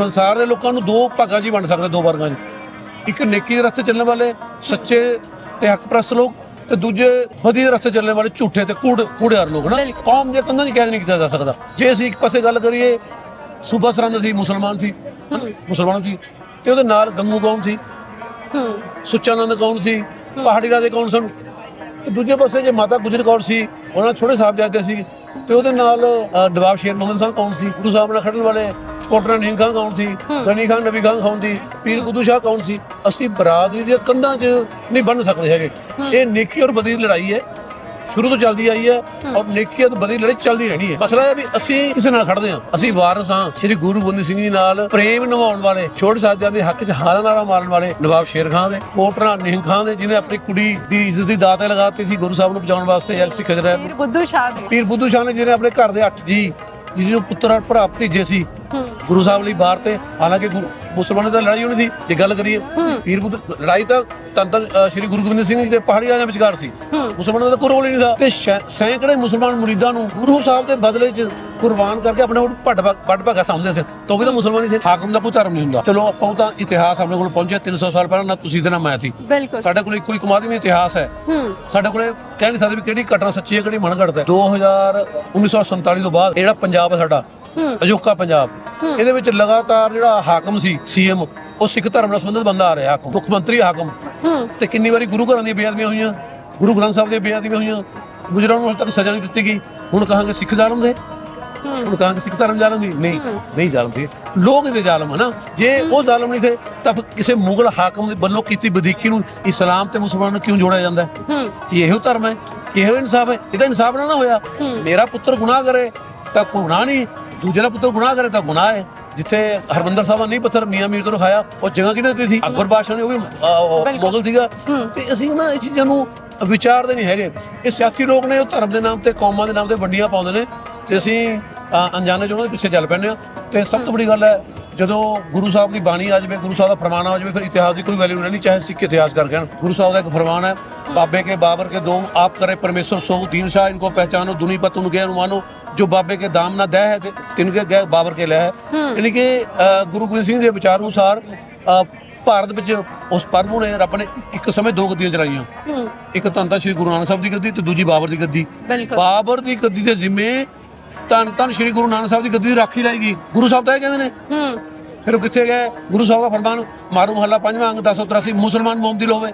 ਸੰਸਾਰ ਦੇ ਲੋਕਾਂ ਨੂੰ ਦੋ ਭਾਗਾਂ 'ਚ ਹੀ ਵੰਡ ਸਕਦਾ ਦੋ ਵਰਗਾਂ 'ਚ। ਇੱਕ ਨੇਕੀ ਦੇ ਰਸਤੇ ਚੱਲਣ ਵਾਲੇ ਸੱਚੇ ਤੇ ਹੱਕਪ੍ਰਸਤ ਲੋਕ ਤੇ ਦੂਜੇ ਵਧੀਆ ਦੇ ਰਸਤੇ ਚੱਲਣ ਵਾਲੇ ਝੂਠੇ ਤੇ ਕੂੜ ਕੂੜਿਆਰ ਲੋਕ ਨਾ। ਕੌਮ ਦੇ ਕੰਨਾਂ 'ਚ ਕੈਦ ਨਹੀਂ ਕੀਤਾ ਜਾ ਸਕਦਾ। ਜੇ ਅਸੀਂ ਇੱਕ ਪਾਸੇ ਗੱਲ ਕਰੀਏ ਸੂਬਾ ਸਰਹੰਦ ਸੀ ਮੁਸਲਮਾਨ ਸੀ। ਮੁਸਲਮਾਨ ਸੀ ਤੇ ਉਹਦੇ ਨਾਲ ਗੰਗੂ ਕੌਮ ਸੀ। ਸੁੱਚਾਨੰਦ ਕੌਣ ਸੀ ਪਹਾੜੀ ਰਾਜੇ ਕੌਣ ਸਨ? ਤੇ ਦੂਜੇ ਪਾਸੇ ਜੇ ਮਾਤਾ ਗੁਜਰ ਕੌਰ ਸੀ ਉਹਨਾਂ ਛੋਟੇ ਸਾਹਿਬਜ਼ਾਦੇ ਸੀ ਤੇ ਉਹਦੇ ਨਾਲ ਨਵਾਬ ਸ਼ੇਰ ਮੁਹੰਮਦ ਖਾਨ ਕੌਣ ਸੀ? ਗੁਰੂ ਸਾਹਿਬ ਨਾਲ ਖੜਨ ਵਾਲੇ ਕੋਟਰਾ ਨੀਂਹ ਖਾਨ ਕੌਣ ਸੀ ਗਨੀ ਖਾਨ ਨਬੀ ਖਾਨ ਕੌਣ ਸੀ ਪੀਰ ਕੁਦੂ ਸ਼ਾਹ ਕੌਣ ਸੀ। ਅਸੀਂ ਬਰਾਦਰੀ ਦੀਆਂ ਕੰਧਾਂ 'ਚ ਨਹੀਂ ਬਣ ਸਕਦੇ ਹੈਗੇ। ਇਹ ਨੇਕੀ ਔਰ ਬਦੀ ਦੀ ਲੜਾਈ ਹੈ। ਸ਼ੁਰੂ ਤੋਂ ਚੱਲਦੀ ਆਈ ਹੈ ਔਰ ਨੇਕੀ ਅਤੇ ਬਦੀ ਲੜਾਈ ਚੱਲਦੀ ਰਹਿਣੀ ਹੈ। ਮਸਲਾ ਇਹ ਵੀ ਅਸੀਂ ਕਿਸੇ ਨਾਲ ਖੜਦੇ ਹਾਂ। ਅਸੀਂ ਵਾਰਸ ਹਾਂ। ਸ੍ਰੀ ਗੁਰੂ ਗੋਬਿੰਦ ਸਿੰਘ ਜੀ ਨਾਲ ਪ੍ਰੇਮ ਨਿਭਾਉਣ ਵਾਲੇ ਛੋਟੇ ਸਾਹਿਬਜ਼ਾਦਿਆਂ ਦੇ ਹੱਕ 'ਚ ਹਾਰਾਂ ਨਾਰਾ ਮਾਰਨ ਵਾਲੇ ਨਵਾਬ ਸ਼ੇਰ ਖਾਨ ਦੇ ਕੋਟਰਾ ਨੀਂਹ ਖਾਨ ਦੇ ਜਿਹਨੇ ਆਪਣੀ ਕੁੜੀ ਦੀ ਇੱਜ਼ਤ ਦੀ ਦਾਤੇ ਲਗਾਤੀ ਸੀ ਗੁਰੂ ਸਾਹਿਬ ਨੂੰ ਬਚਾਉਣ ਵਾਸਤੇ ਜਾਂ ਸਿੱਖ ਜਰਾ ਪੀਰ ਬੁੱਧੂ ਸ਼ਾਹ ਪੀਰ ਬੁੱਧੂ ਸ਼ਾਹ ਨੇ ਜਿਹਨੇ ਆਪਣੇ ਘਰ ਦੇ ਅੱਠ ਜੀ ਜਿਸ ਨੂੰ ਪੁੱਤਰ ਔਰ ਭਰਾ ਭਤੀਜੇ ਸੀ ਗੁਰੂ ਸਾਹਿਬ ਲਈ ਬਾਹਰ ਤੇ ਹਾਲਾਂਕਿ ਗੁਰੂ- ਮੁਸਲਮਾਨਾਂ ਦਾ ਲੜਾਈ ਹੋਣੀ ਸੀ ਜੇ ਗੱਲ ਕਰੀਏ ਪੀਰ ਬੁੱਧ ਲੜਾਈ ਤਾਂ ਤਨ ਤਨ ਅ, ਸ਼੍ਰੀ ਗੁਰੂ ਗੋਬਿੰਦ ਸਿੰਘ ਜੀ ਦੇ ਪਹਾੜੀ ਰਾਜਿਆਂ ਵਿਚਕਾਰ ਸੀ। ਹੂੰ। ਮੁਸਲਮਾਨਾਂ ਦਾ ਕੋਈ ਰੋਲ ਹੀ ਨਹੀਂ ਸੀ। ਤੇ ਸੈਂਕੜੇ ਮੁਸਲਮਾਨ ਮੁਰੀਦਾਂ ਨੂੰ ਗੁਰੂ ਸਾਹਿਬ ਦੇ ਬਦਲੇ 'ਚ ਕੁਰਬਾਨ ਕਰਕੇ ਆਪਣੇ ਕੋਲ ਭੱਟ ਭੱਟ ਭਾਗਾ ਸਮਝਦੇ ਸੀ। ਤਾਂ ਵੀ ਤਾਂ ਮੁਸਲਮਾਨ ਹੀ ਸੀ। ਹਾਕਮ ਦਾ ਕੋਈ ਧਰਮ ਨਹੀਂ ਹੁੰਦਾ। ਚਲੋ ਆਪਾਂ ਤਾਂ ਇਤਿਹਾਸ ਆਪਣੇ ਕੋਲ ਪਹੁੰਚਿਆ 300 ਸਾਲ ਪਹਿਲਾਂ ਨਾ ਤੁਸੀਂ ਤੇ ਨਾ ਮੈਂ ਸੀ। ਸਾਡੇ ਕੋਲ ਇੱਕੋ ਇੱਕ ਮਾਧਵੀ ਇਤਿਹਾਸ ਹੈ। ਹੂੰ। ਸਾਡੇ ਕੋਲੇ ਕਹਿ ਨਹੀਂ ਸਕਦੇ ਵੀ ਕਿਹੜੀ ਘਟਨਾ ਸੱਚੀ ਹੈ ਕਿਹੜੀ ਮਨਗੜਤ ਹੈ। 2000 1947 ਤੋਂ ਬਾਅਦ ਜਿਹੜਾ ਪੰਜਾਬ ਹੈ ਸਾਡਾ ਹੂੰ ਅਜੋਕਾ ਪੰਜਾਬ। ਇਹਦੇ ਵਿੱਚ ਲਗਾਤਾਰ ਜਿਹੜਾ ਹਾਕਮ ਸੀ ਸੀਐਮ ਉਹ ਸਿੱਖ ਧਰਮ ਨਾਲ ਸੰਬੰਧਿਤ ਬੰਦਾ ਆ ਰਿਹਾ ਹਾਕਮ ਮੁੱਖ ਮੰਤਰੀ ਹਾਕਮ। ਤੇ ਕਿੰਨੀ ਵਾਰੀ ਗੁਰੂ ਘਰਾਂ ਦੀਆਂ ਬੇਅਦਬੀਆਂ ਹੋਈਆਂ ਗੁਰੂ ਗ੍ਰੰਥ ਸਾਹਿਬ ਦੀਆਂ ਬੇਅਦਬੀਆਂ ਹੋਈਆਂ ਗੁਜਰਾਂ ਨੂੰ ਹਜੇ ਤੱਕ ਸਜ਼ਾ ਨਹੀਂ ਦਿੱਤੀ ਗਈ। ਹੁਣ ਕਹਾਂਗੇ ਸਿੱਖ ਜ਼ਾਲਮ ਦੇ। ਹੁਣ ਕਹਾਂਗੇ ਸਿੱਖ ਧਰਮ ਜ਼ਾਲਮ ਦੀ। ਨਹੀਂ ਨਹੀਂ ਜ਼ਾਲਮ ਸੀ ਲੋਕ ਇਹਦੇ ਜ਼ਾਲਮ ਹਨ ਜੇ ਉਹ ਜ਼ਾਲਮ ਨਹੀਂ ਥੇ ਤਾਂ ਕਿਸੇ ਮੁਗਲ ਹਾਕਮ ਦੇ ਵੱਲੋਂ ਕੀਤੀ ਵਧੀਕੀ ਨੂੰ ਇਸਲਾਮ ਤੇ ਮੁਸਲਮਾਨ ਨੂੰ ਕਿਉਂ ਜੋੜਿਆ ਜਾਂਦਾ? ਹੈ। ਕੀ ਇਹੋ ਧਰਮ ਹੈ ਕੀ ਇਹੋ ਇਨਸਾਫ ਹੈ? ਇਹਦਾ ਇਨਸਾਫ ਨਾ ਨਾ ਹੋਇਆ। ਮੇਰਾ ਪੁੱਤਰ ਗੁਨਾਹ ਕਰੇ ਤਾਂ ਕੋਈ ਗੁਨਾਹ ਨਹੀਂ। ਦੂਜੇ ਦਾ ਪੁੱਤਰ ਗੁਨਾਹ ਕਰੇ ਤਾਂ ਗੁਨਾਹ ਹੈ। ਜਿੱਥੇ ਹਰਮੰਦਰ ਸਾਹਿਬ ਨਹੀਂ ਪੱਥਰ ਮੀਆਂ ਮੀਰ ਤੋਂ ਖਾਇਆ ਉਹ ਜਗ੍ਹਾ ਕਿਹਨੇ ਦਿੱਤੀ ਸੀ? ਅਕਬਰ ਬਾਦਸ਼ਾਹ ਨੇ ਉਹ ਵੀ ਮੁਗਲ ਸੀਗਾ। ਤੇ ਅਸੀਂ ਨਾ ਇਹ ਚੀਜ਼ਾਂ ਨੂੰ ਵਿਚਾਰਦੇ ਨਹੀਂ ਹੈਗੇ। ਇਹ ਸਿਆਸੀ ਲੋਕ ਨੇ ਉਹ ਧਰਮ ਦੇ ਨਾਮ ਤੇ ਕੌਮਾਂ ਦੇ ਨਾਮ ਤੇ ਵੰਡੀਆਂ ਪਾਉਂਦੇ ਨੇ। ਤੇ ਅਸੀਂ ਅਣਜਾਣੇ ਚ ਉਹਨਾਂ ਪਿੱਛੇ ਚੱਲ ਪੈਂਦੇ ਆ ਤੇ ਸਭ ਤੋਂ ਵੱਡੀ ਗੱਲ ਹੈ ਜਦੋਂ ਗੁਰੂ ਸਾਹਿਬ ਦੀ ਬਾਣੀ ਆ ਜਾਵੇ ਗੁਰੂ ਸਾਹਿਬ ਦਾ ਫਰਮਾਨ ਆ ਜਾਵੇ ਫਿਰ ਇਤਿਹਾਸ ਦੀ ਕੋਈ ਵੈਲਿਊ ਨਹੀਂ ਚਾਹੇ ਸਿੱਖ ਇਤਿਹਾਸ ਕਰ ਗਏ ਗੁਰੂ ਸਾਹਿਬ ਦਾ ਇੱਕ ਫਰਮਾਨ ਹੈ ਬਾਬੇ ਕੇ ਬਾਬਰ ਕੇ ਦੋ ਆਪ ਕਰੇ ਪਰਮੇਸ਼ਰ ਸੋ ਦੀਨ ਸ਼ਾਹ ਇਨਕੋ ਪਹਿਚਾਨੋ ਦੁਨੀ ਪਤ ਨੂੰ ਅਨੁਮਾਨੋ। ਬਾਬੇ ਕੇ ਦਾਮ ਨਾ ਦਹਿ ਹੈ ਤੇ ਤਿਨ ਕੇ ਗਏ ਬਾਬਰ ਕੇ ਲੈ ਹੈ। ਯਾਨੀ ਕਿ ਅ, ਗੁਰੂ ਗੋਬਿੰਦ ਸਿੰਘ ਦੇ ਵਿਚਾਰ ਅਨੁਸਾਰ ਅ, ਭਾਰਤ ਵਿੱਚ ਉਸ ਪ੍ਰਭੂ ਨੇ ਰੱਬ ਨੇ ਇੱਕ ਸਮੇਂ ਦੋ ਗੱਦੀਆਂ ਚਲਾਈਆਂ। ਹੂੰ। ਇੱਕ ਧੰਨ ਤਾਂ ਸ੍ਰੀ ਗੁਰੂ ਨਾਨਕ ਸਾਹਿਬ ਦੀ ਗੱਦੀ ਤੇ ਦੂਜੀ ਬਾਬਰ ਦੀ ਗੱਦੀ। ਬਿਲਕੁਲ। ਬਾਬਰ ਦੀ ਗੱਦੀ ਦੇ ਜ਼ਿੰਮੇ ਧੰਨ ਧੰਨ ਸ੍ਰੀ ਗੁਰੂ ਨਾਨਕ ਸਾਹਿਬ ਦੀ ਗੱਦੀ ਦੀ ਰਾਖੀ ਲਾਏਗੀ ਗੁਰੂ ਸਾਹਿਬ ਤਾਂ ਇਹ ਕਹਿੰਦੇ ਨੇ। ਹੂੰ। ਫਿਰ ਉਹ ਕਿੱਥੇ ਗਏ? ਗੁਰੂ ਸਾਹਿਬ ਦਾ ਫਰਮਾਨ ਮਾਰੂ ਮਹੱਲਾ ਪੰਜਵਾਂ ਅੰਗ 1083 ਮੁਸਲਮਾਨ ਮੋਮ ਦੀ ਲੋਵੇ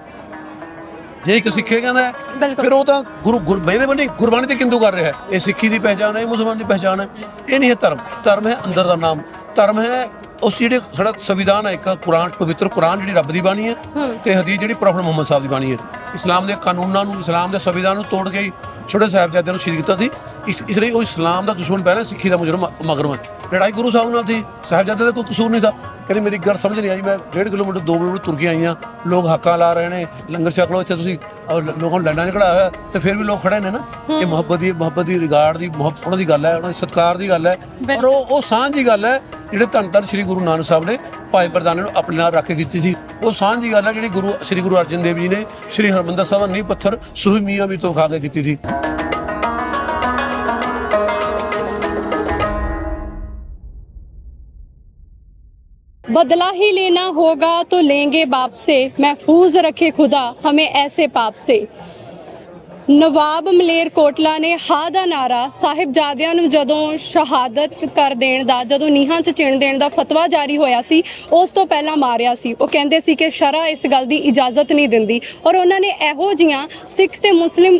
ਜੇ ਇੱਕ ਸਿੱਖੇ ਕਹਿੰਦਾ ਹੈ, ਬਿਲਕੁਲ। ਫਿਰ ਉਹ ਤਾਂ ਗੁਰੂ ਗੁਰਬਾਣੀ ਬੰਦੀ ਗੁਰਬਾਣੀ ਤੇ ਕਿੰਦੂ ਕਰ ਰਿਹਾ ਹੈ। ਇਹ ਸਿੱਖੀ ਦੀ ਪਹਿਚਾਣ ਹੈ ਇਹ ਮੁਸਲਮਾਨ ਦੀ ਪਹਿਚਾਣ ਹੈ। ਇਹ ਨਹੀਂ ਹੈ ਧਰਮ। ਧਰਮ ਹੈ ਅੰਦਰ ਦਾ ਨਾਮ। ਧਰਮ ਹੈ ਉਸ ਜਿਹੜੇ ਸਾਡਾ ਸੰਵਿਧਾਨ ਹੈ ਇੱਕ ਕੁਰਾਨ ਪਵਿੱਤਰ ਕੁਰਾਨ ਜਿਹੜੀ ਰੱਬ ਦੀ ਬਾਣੀ ਹੈ ਤੇ ਹਦੀਸ ਜਿਹੜੀ ਪ੍ਰੋਫੈਟ ਮੁਹੰਮਦ ਸਾਹਿਬ ਦੀ ਬਾਣੀ ਹੈ। ਇਸਲਾਮ ਦੇ ਕਾਨੂੰਨਾਂ ਨੂੰ ਇਸਲਾਮ ਦੇ ਸੰਵਿਧਾਨ ਨੂੰ ਤੋੜ ਕੇ ਹੀ ਛੋਟੇ ਸਾਹਿਬਜ਼ਾਦਿਆਂ ਨੂੰ ਸ਼ਹੀਦ ਕੀਤਾ ਸੀ। ਇਸ ਇਸ ਲਈ ਉਹ ਇਸਲਾਮ ਦਾ ਦੁਸ਼ਮਣ ਪਹਿਲਾਂ ਸਿੱਖੀ ਦਾ ਮੁਜਰਮ ਮਗਰਮ ਹੈ। ਲੜਾਈ ਗੁਰੂ ਸਾਹਿਬ ਨਾਲ ਸੀ। ਸਾਹਿਬਜ਼ਾਦੇ ਦਾ ਕੋਈ ਕਸੂਰ ਨਹੀਂ ਸੀ। ਕਹਿੰਦੇ ਮੇਰੀ ਗੱਲ ਸਮਝ ਨਹੀਂ ਆਈ ਮੈਂ 1.5 ਕਿਲੋਮੀਟਰ 2 ਕਿਲੋਮੀਟਰ ਤੁਰ ਕੇ ਆਈਆਂ ਲੋਕ ਹੱਕਾਂ ਲਾ ਰਹੇ ਨੇ ਲੰਗਰ ਛਕ ਲਓ ਇੱਥੇ ਤੁਸੀਂ ਲ- ਲੋਕਾਂ ਨੂੰ ਲੈਣਾ ਨਹੀਂ ਖੜਾ ਹੋਇਆ ਤੇ ਫਿਰ ਵੀ ਲੋਕ ਖੜੇ ਨੇ ਨਾ। ਇਹ ਮੁਹੱਬਤ ਦੀ ਮੁਹੱਬਤ ਦੀ ਰਿਗਾਰਡ ਦੀ ਮੁਹੱਬਤ ਉਹਨਾਂ ਦੀ ਗੱਲ ਹੈ ਉਹਨਾਂ ਦੇ ਸਤਿਕਾਰ ਦੀ ਗੱਲ ਹੈ। ਪਰ ਉਹ ਉਹ ਸਾਂਝ ਦੀ ਗੱਲ ਹੈ ਜਿਹੜੇ ਧੰਨ ਧੰਨ ਸ੍ਰੀ ਗੁਰੂ ਨਾਨਕ ਸਾਹਿਬ ਨੇ ਭਾਈ ਪ੍ਰਧਾਨ ਨੂੰ ਆਪਣੇ ਨਾਲ ਰੱਖ ਕੇ ਕੀਤੀ ਸੀ। ਉਹ ਸਾਂਝ ਦੀ ਗੱਲ ਹੈ ਜਿਹੜੀ ਗੁਰੂ ਸ੍ਰੀ ਗੁਰੂ ਅਰਜਨ ਦੇਵ ਜੀ ਨੇ ਸ੍ਰੀ ਹਰਮੰਦਰ ਸਾਹਿਬ ਦਾ ਨੀਂਹ ਪੱਥਰ ਸੂਹੀ ਮੀਆਂ ਵੀ ਤੋਂ ਖਾ ਕੇ ਕੀਤੀ ਸੀ। बदला ही लेना होगा तो लेंगे बाप से महफूज रखे खुदा हमें ऐसे पाप से ਨਵਾਬ ਮਲੇਰ ਕੋਟਲਾ ਨੇ ਹਾ ਦਾ ਨਾਰਾ ਸਾਹਿਬਜ਼ਾਦਿਆਂ ਨੂੰ ਜਦੋਂ ਸ਼ਹਾਦਤ ਕਰ ਦੇਣ ਦਾ, ਜਦੋਂ ਨੀਹਾਂ 'ਚ ਚਿਣ ਦੇਣ ਦਾ ਫਤਵਾ ਜਾਰੀ ਹੋਇਆ ਸੀ, ਉਸ ਤੋਂ ਪਹਿਲਾਂ ਮਾਰਿਆ ਸੀ। ਉਹ ਕਹਿੰਦੇ ਸੀ ਕਿ ਸ਼ਰਾ ਇਸ ਗੱਲ ਦੀ ਇਜਾਜ਼ਤ ਨਹੀਂ ਦਿੰਦੀ। ਔਰ ਉਹਨਾਂ ਨੇ ਇਹੋ ਜੀਆਂ ਸਿੱਖ ਤੇ ਮੁਸਲਿਮ